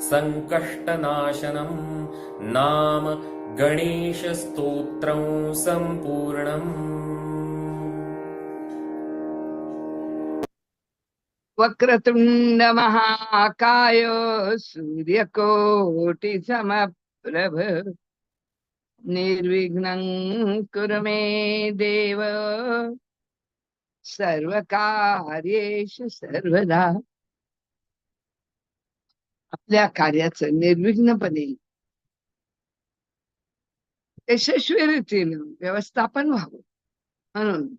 सङ्कष्टनाशनम् नाम गणेशस्तोत्रं सम्पूर्णम्। वक्रतुंड महाकाय सूर्यकोटि समप्रभ निर्विघ्नं कुरु मे देव। सर्वकार्येषु सर्वदा आपल्या कार्याचं निर्विघ्नपणे. यशस्वी रीतीनं व्यवस्थापन व्हावं. म्हणून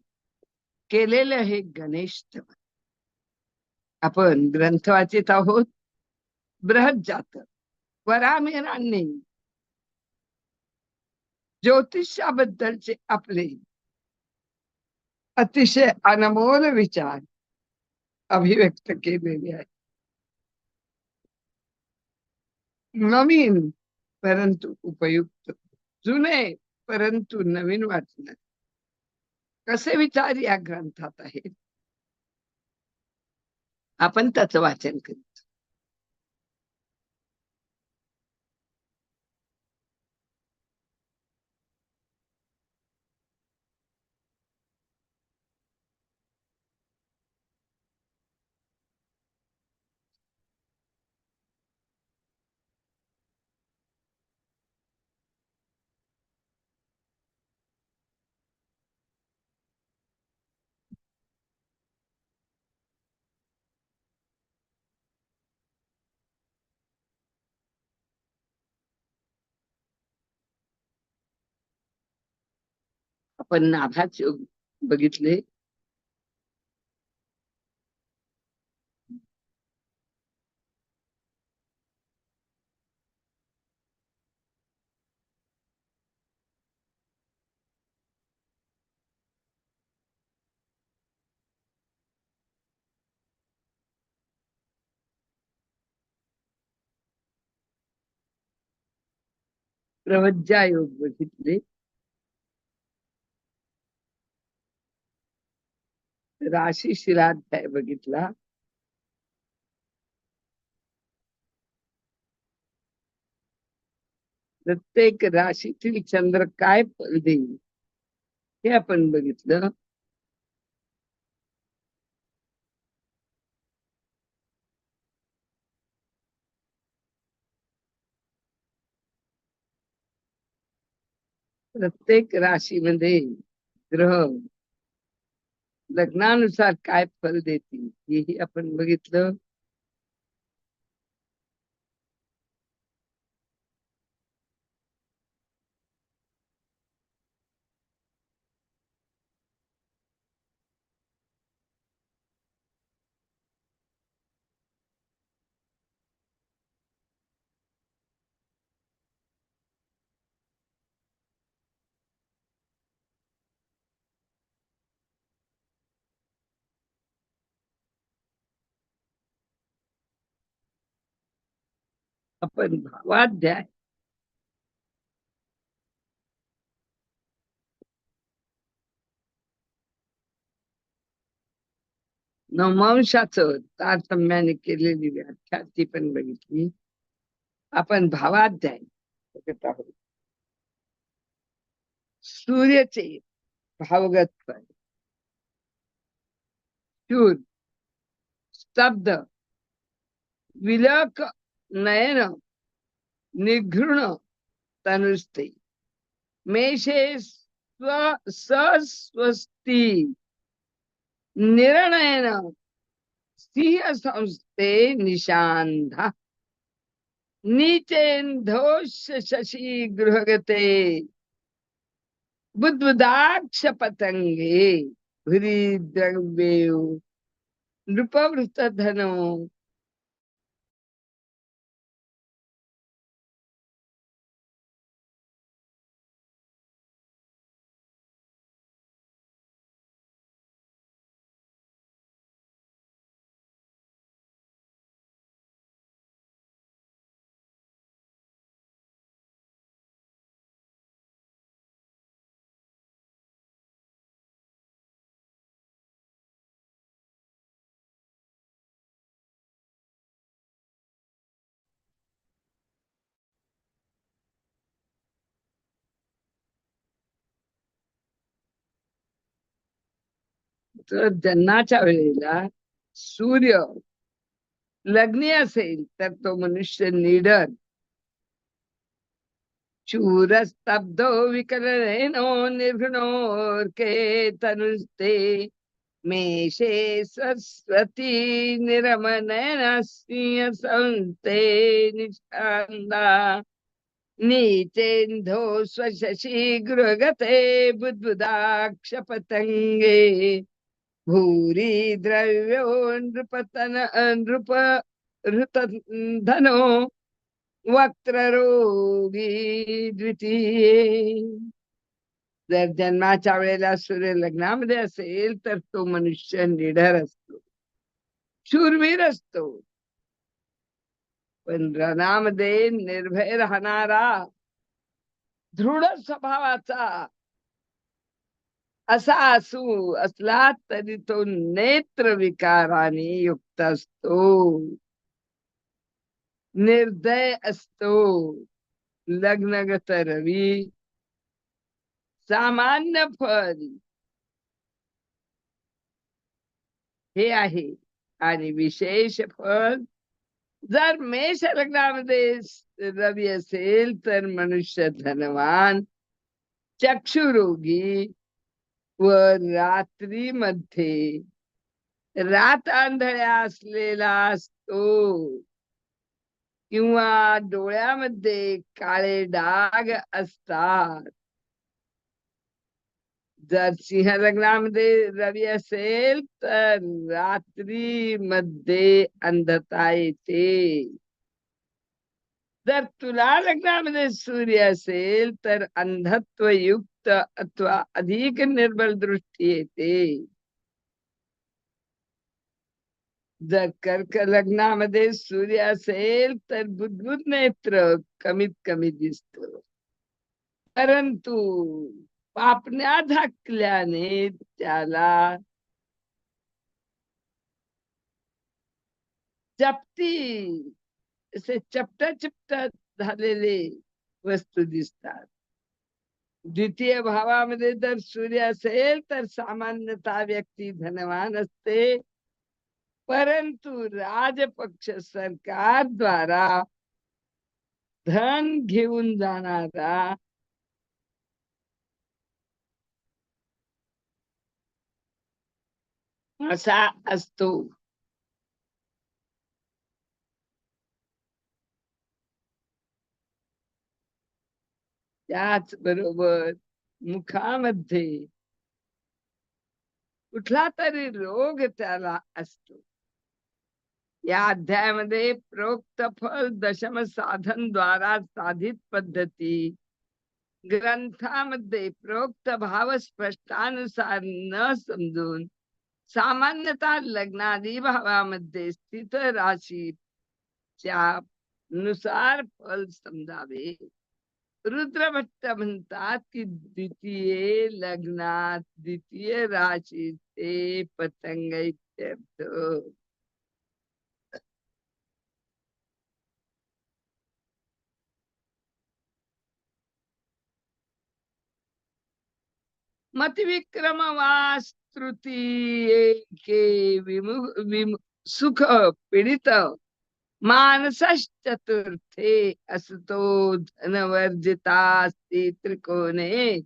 केलेलं हे गणेश आपण ग्रंथ वाचित आहोत. बृहत जात वरामिरांनी ज्योतिषाबद्दलचे आपले अतिशय अनमोल विचार अभिव्यक्त केलेले आहेत. नवीन परंतु उपयुक्त. जुने परंतु नवीन वाचन. कसे विचार या ग्रंथात आहेत? आपण त्याच वाचन करू. आपण नाभाच योग बघितले. प्रवज्जा योग बघितले. राशी शिराध्याय बघितला. प्रत्येक राशीतील चंद्र काय फल देईल? हे आपण बघितलं. प्रत्येक राशीमध्ये ग्रह लग्नानुसार काय फल देतील हेही आपण बघितलं. आपण भावाध्याय नवमांशाच तारतम्याने केलेली व्याख्या ती पण बघितली. आपण भावाध्याय बघत आहोत. सूर्याचे भावगत शूर स्तब्ध विलक नयन निघृण तनुस्ते मेषे स्व सस्वस्ती। निर्णयन सिंह संस्थे निशांध नीचेन्धोष शशी गृहगते। बुद्वदाक्ष पतंगे भुरी नृपवृत धनो तर जन्माच्या वेळेला सूर्य लग्नी असेल तर तो मनुष्य निडर. शूरस्तब्धो विकलनो निर्घृणोर्के तनुस्ते मेषे सरस्वती निरमनयन सिंह संस्ते निशांदा नीचेन्धो स्वशशी गृहगते बुद्बुदाक्ष पतंगे भूरी द्रव्यो नृपतन नृप धनो वक्त्ररोगी द्वितीये. जर जन्माच्या वेळेला सूर्य लग्नामध्ये असेल तर तो मनुष्य निडर असतो. शूरवीर असतो. पण रणामध्ये निर्भय राहणारा दृढ स्वभावाचा असा असू असला तरी तो नेत्र विकाराने युक्त असतो. निर्दय असतो. लग्नगत रवी सामान्य फल. हे आहे. आणि विशेष फल. जर मेष लग्नामध्ये रवी असेल तर मनुष्य धनवान चक्षुरोगी व रात्रीमध्ये रात आंधळ्या असलेला असतो. किंवा डोळ्यामध्ये काळे डाग असतात. जर सिंह लग्नामध्ये रवी असेल तर रात्री मध्ये अंधता येते. जर तुला लग्नामध्ये सूर्य असेल तर अंधत्व युक्त अथवा अधिक निर्बल दृष्टी येते जर कर्क लग्नामध्ये सूर्य असेल तर बुद्बुद नेत्र कमीत कमी दिसत परंतु पापण्या झाकल्याने त्याला चपटी असे चपटा चपटा झालेले वस्तू दिसतात द्वितीय भावामध्ये जर सूर्य असेल तर सामान्यतः व्यक्ती धनवान असते. परंतु राजपक्ष सरकार द्वारा धन घेऊन जाणारा असा असतो. त्याच बरोबर मुखामध्ये कुठला तरी रोग त्याला असतो. या अध्यायामध्ये प्रोक्त फल दशम साधन द्वारा साधित पद्धती ग्रंथामध्ये प्रोक्त भाव स्पष्टानुसार न समजून सामान्यतः लग्नादी भावामध्ये स्थित राशी च्या नुसार फल समजावे. रुद्रभट्ट म्हणतात की द्वितीय लग्नात द्वितीय राशीचे पतंग इत्यर्थ मतिविक्रम तृतीय के विमुख विमु सुख पीडित। मानसश्चतुर्थे असतो धनवर्जितास्ति त्रिकोणे।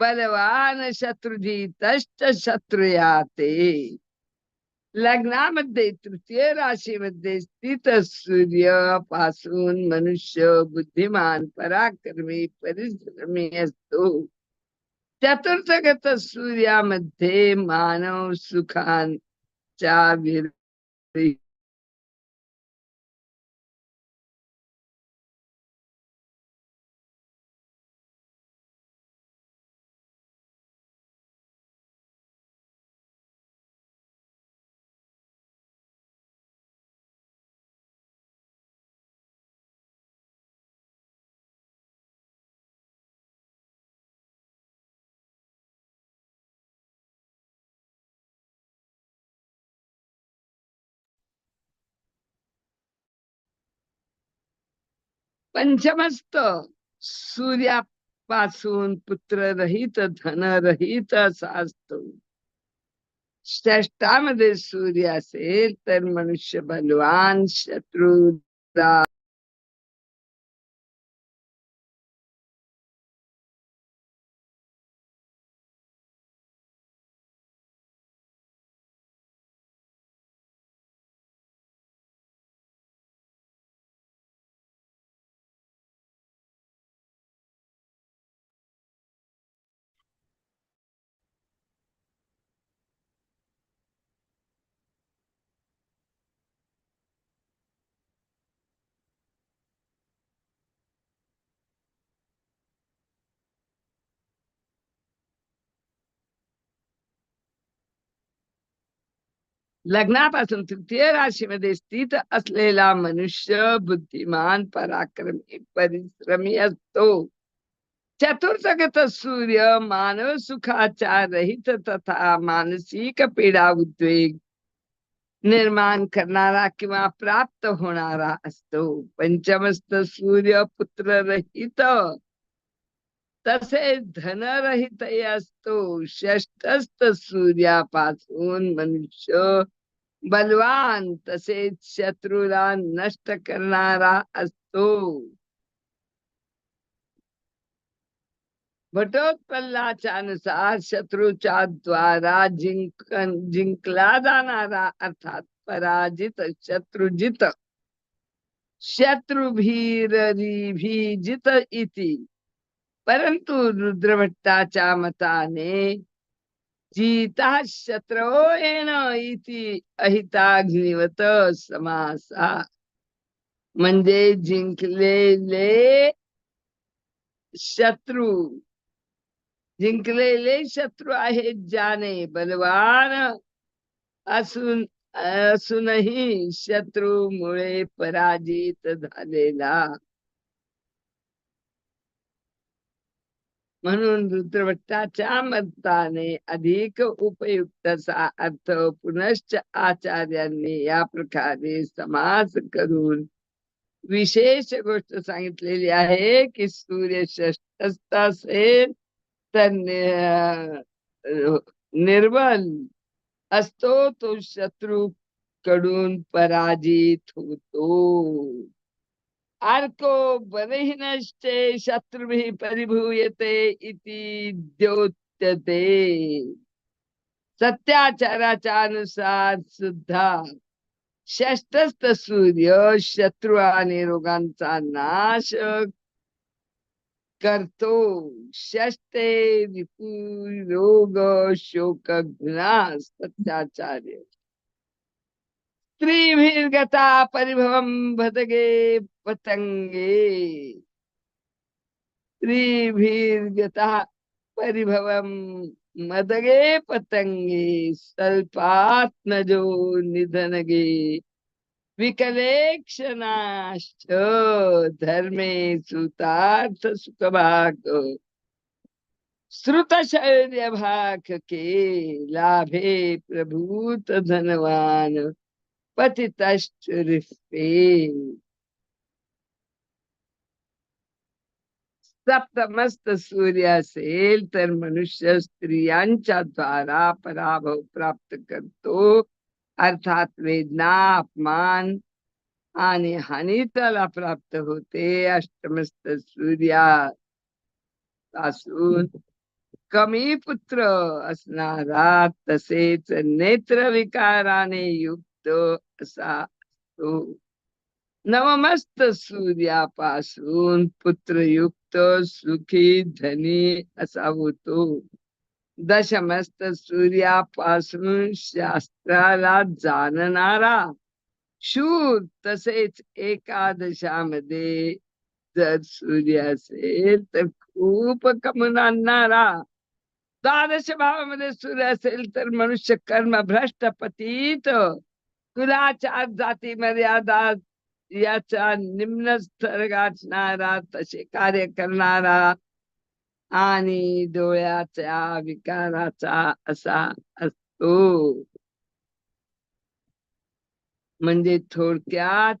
बलवान शत्रुजितश्च शत्रुयाते लग्नामध्ये तृतीय राशीमध्ये स्थित सूर्यापासून मनुष्य बुद्धिमान पराक्रमी परिश्रमी असतो। चतुर्थगत सूर्यामध्ये मानव सुखांच्या विरुद्ध पंचमस्त. सूर्यापासून धन रहित असा असतो श्रेष्ठामध्ये सूर्य असेल तर मनुष्य बलवान शत्रू लग्नापासून तृतीय राशीमध्ये स्थित असलेला मनुष्य बुद्धिमान पराक्रमी परिश्रमी असतो. चतुर्थगत सूर्य मानव सुखाच्या रहित तथा मानसिक पीडा उद्वेग निर्माण करणारा किंवा प्राप्त होणारा असतो. पंचमस्त सूर्य पुत्र रहित तसेच धनरहित असतो. षष्टस्थ सूर्यापासून मनुष्य बलवान तसेच शत्रूला नष्ट करणारा असतो. भटोत्पल्लाच्या अनुसार शत्रूच्या द्वारा जिंक जिंकला जाणारा अर्थात पराजित शत्रुजित. शत्रुभीररिभीजित इति. परंतु रुद्रभट्टाच्या मताने जीता शत्रो येण इति अहिताग्निवत समासा। म्हणजे जिंकलेले शत्रू। जिंकलेले शत्रू आहेत ज्याने बलवान। असून असूनही शत्रूमुळे पराजित झालेला। म्हणून रुद्रभट्टाच्या मताने अधिक उपयुक्त अर्थ पुनश्च आचार्यांनी या प्रकारे समास करून विशेष गोष्ट सांगितलेली आहे की सूर्य षष्टस्थ असेल तर निर्बल असतो तो शत्रू कडून पराजित होतो. अर्को बलहीनश्चे शत्रुभिः परिभूयते इति द्योत्यते। सत्याचाराच्या अनुसार सुद्धा षष्टस्थ सूर्य शत्रू आणि रोगांचा नाश करतो। षष्टे विपू रोग शोक घृणा सत्याचार्य। स्त्रीभिर्गता परिभवम भदगे पतंगे। स्त्रीभिर्गता परिभवम मदगे पतंगे स्वल्पात्मजो निधनगे। विकले क्षणाश्च धर्मे सुतार्थ सुखभाग श्रुतशौर्य भाग के लाभे प्रभूत धनवान पतितश्च सप्तमस्त सूर्य असेल तर मनुष्य स्त्रियांच्या द्वारा पराभव प्राप्त करतो. अर्थात वेदना अपमान आणि हानी त्याला प्राप्त होते. अष्टमस्त सूर्या पासून कमी पुत्र असणारा तसेच नेत्र विकाराने युक्त असा नवमस्त सूर्यापासून पुत्रयुक्त सुखी धनी असा होतो दशमस्त सूर्यापासून शास्त्राला जाणणारा शूर तसेच एकादशामध्ये जर सूर्य असेल तर खूप कमून आणणारा. द्वादश भावामध्ये सूर्य असेल तर मनुष्य कर्म भ्रष्ट पतीत. कुलाचार जाती मर्यादा याचा निम्न स्तर गाठणारा तसे कार्य करणारा आणि डोळ्याच्या विकाराचा असा असतो. म्हणजे थोडक्यात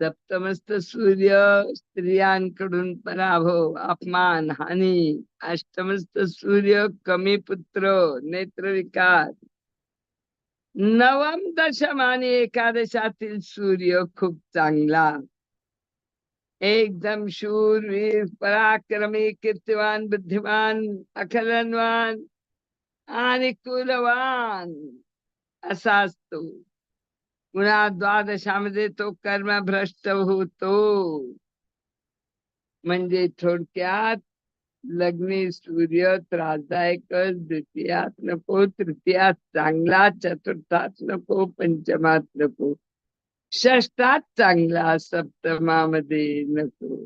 सप्तमस्त सूर्य स्त्रियांकडून पराभव अपमान हानी. अष्टमस्त सूर्य कमी पुत्र नेत्रविकार नवम दशम आणि एकादशातील सूर्य खूप चांगला. एकदम शूरवीर पराक्रमी कीर्तिवान बुद्धिमान अखलनवान आणि कुलवान असा असतो. पुन्हा द्वादशामध्ये तो कर्म भ्रष्ट होतो. म्हणजे थोडक्यात लग्नी सूर्य त्रासदायकच द्वितीयात नको तृतीयात चांगला चतुर्थात नको पंचमात नको षष्टात चांगला सप्तमामध्ये नको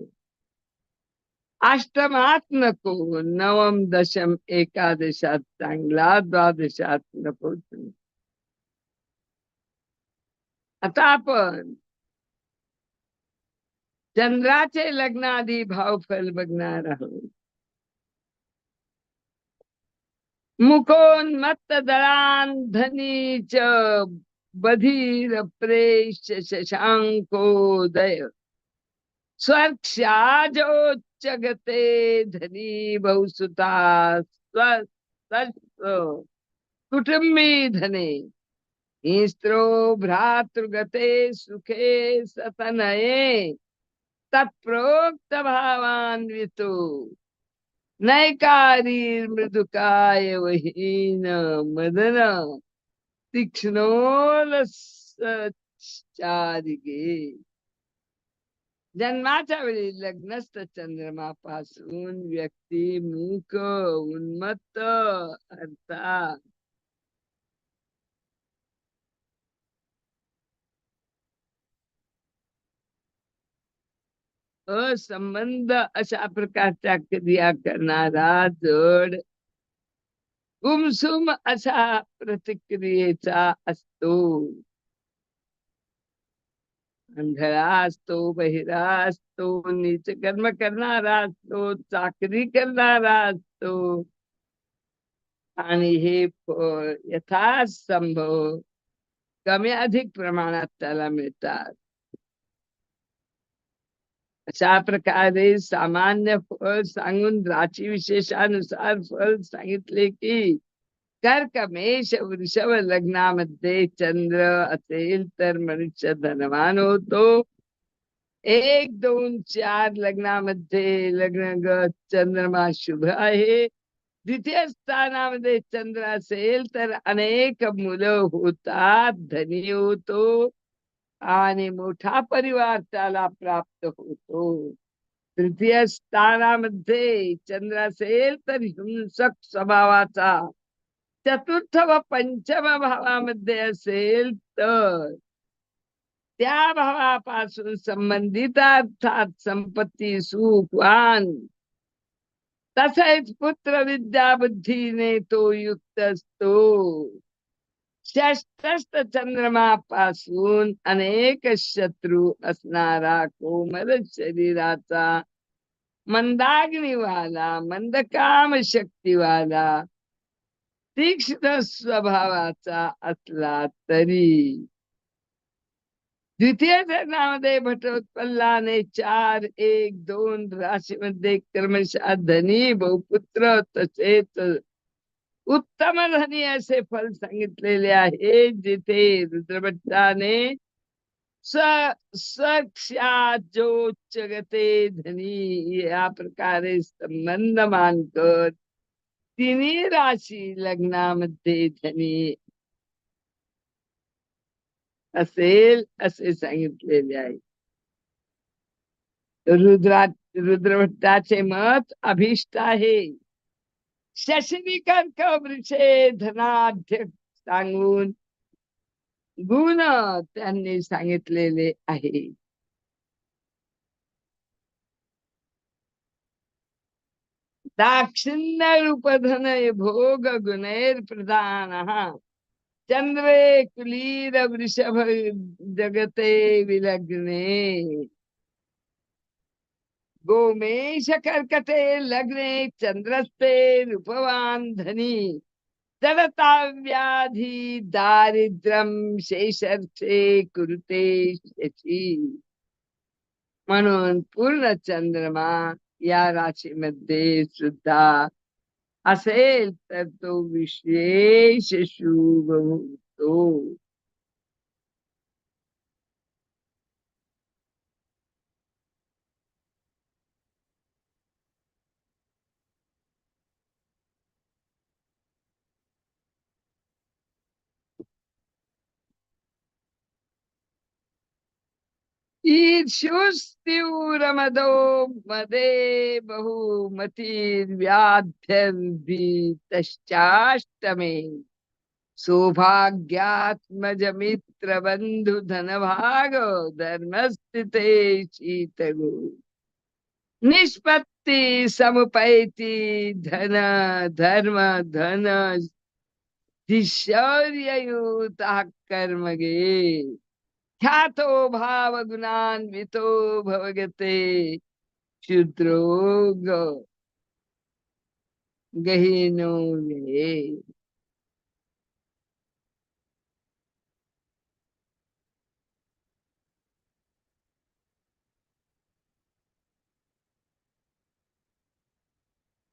अष्टमात नको नवम दशम एकादशात चांगला द्वादशात नको. आता आपण चंद्राचे लग्नाआधी भावफल बघणार आहोत. मुकोन मत्त दळान धनीच बधीर प्रेश शशांकोदय स्वर्क्षाजोच्चगते धनी बहुसुता स्व कुटुंबी धने. स्त्रो भ्रातृगते सुखे सतनये। तत्प्रोक्त भावान्वितो नैकारी मृदुकाय वहीन मदन। तीक्ष्णोलचारिगे जन्माच्या वेळी लग्नस्थ चंद्रमापासून व्यक्ती मूक उन्मत्त अर्थात असंबंध अशा प्रकारच्या क्रिया करणारा जड गुमसुम अशा प्रतिक्रियेचा असतो. अंधळा असतो बहिरा असतो नीच कर्म करणारा असतो चाकरी करणारा असतो. आणि हे फळ यथासंभव कमी अधिक प्रमाणात त्याला मिळतात. अशा प्रकारे सामान्य फळ सांगून राची विशेषानुसार फळ सांगितले की कर्कमेश वृषभ लग्नामध्ये चंद्र असेल तर मनुष्य धनवान होतो एक दोन चार लग्नामध्ये लग्न चंद्रमा शुभ आहे द्वितीय स्थानामध्ये चंद्र असेल तर अनेक मुलं होतात धनी होतो आणि मोठा परिवार त्याला प्राप्त होतो. तृतीय स्थानामध्ये चंद्र असेल तर हिंसक स्वभावाचा चतुर्थ व पंचम भावामध्ये असेल तर. त्या भावापासून संबंधित अर्थात संपत्ती सुखवान तसेच पुत्र विद्या बुद्धीने तो युक्त असतो. षष्टस्थ चंद्रमापासून अनेक शत्रू असणारा कोमल शरीराचा मंदाग्निवाला मंदकाम शक्तीवाला तीक्ष्ण स्वभावाचा असला तरी. द्वितीय धरणामध्ये भटोत्पल्लाने चार एक दोन राशीमध्ये क्रमशः धनी बहुपुत्र तसेच उत्तम धनी असे फल सांगितलेले आहे. जिथे रुद्रभट्टाने स्व स्वक्षात धनी या प्रकारे संबंध मानकर तिन्ही राशी लग्नामध्ये धनी असेल असे सांगितलेले आहे. रुद्रा रुद्रभट्टाचे मत अभिष्ट आहे. शशनी कर्क वृषे सांगून गुण त्यांनी सांगितलेले आहे. दाक्षिण्य रूपधन भोग गुणैर प्रधान। चंद्रे कुलीर वृषभ जगते विलग्ने। गोमेश कर्कटे लग्ने चंद्रस्ते रूपवान धनी। जलता व्याधी दारिद्र्यम शेषर्थे कुरुते शची। म्हणून पूर्ण चंद्रमा या राशीमध्ये सुद्धा असेल तर तो विशेष शुभ होतो ईर्ष्युस्तीव्रमदो मदे बहुमतिर्व्याध्यर्भितश्चाष्टमे। सौभाग्यात्मज मित्र बंधु धन भाग धर्मस्थिते शीतगो। निष्पत्ति समुपैति धन धर्म धन शौर्ययुतः कर्मगे। ख्यातो भाव गुणान्वितो भवगते क्षुद्रो गहिनो वे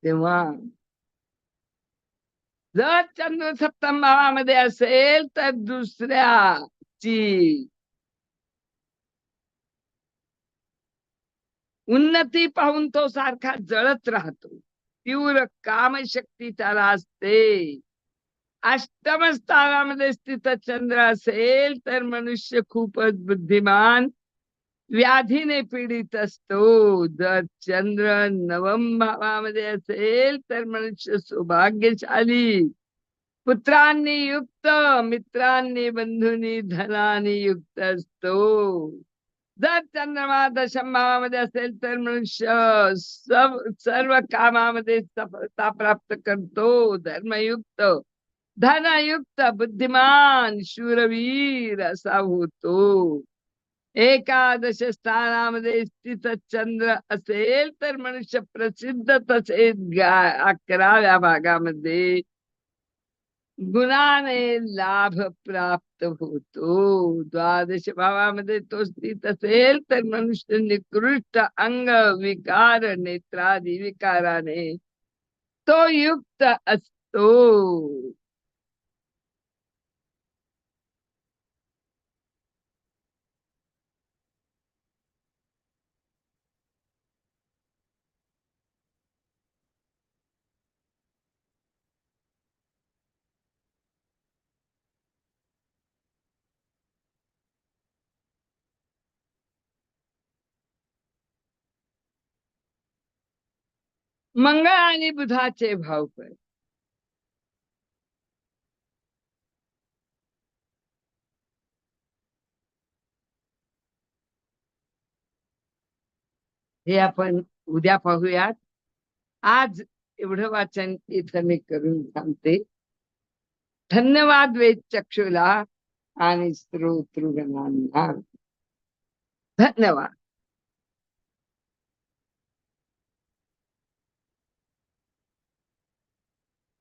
तेव्हा जर चंद्र सप्तम भावामध्ये असेल तर दुसऱ्याची उन्नती पाहून तो सारखा जळत राहतो. तीव्र कामशक्ती त्याला असते. अष्टम स्थानामध्ये स्थित चंद्र असेल तर मनुष्य खूपच बुद्धिमान व्याधीने पीडित असतो. जर चंद्र नवम भावामध्ये असेल तर मनुष्य सौभाग्यशाली. पुत्रांनी युक्त मित्रांनी बंधूंनी धनाने युक्त असतो. जर चंद्रमा दशम असेल तर मनुष्य सर्व कामामध्ये सफलता प्राप्त करतो. धर्मयुक्त धनयुक्त बुद्धिमान शूरवीर असा होतो. एकादश स्थानामध्ये स्थित चंद्र असेल तर मनुष्य प्रसिद्ध तसेच अकराव्या भागामध्ये गुणाने लाभ प्राप्त होतो. द्वादश भावामध्ये तो स्थित असेल तर मनुष्य निकृष्ट अंग विकार नेत्रादी विकाराने तो युक्त असतो. मंगळ आणि बुधाचे भाव पण हे आपण उद्या पाहूयात. आज एवढं वाचन इथं मी करून थांबते. धन्यवाद वेद चक्षुला आणि स्त्रोतृगणांना धन्यवाद.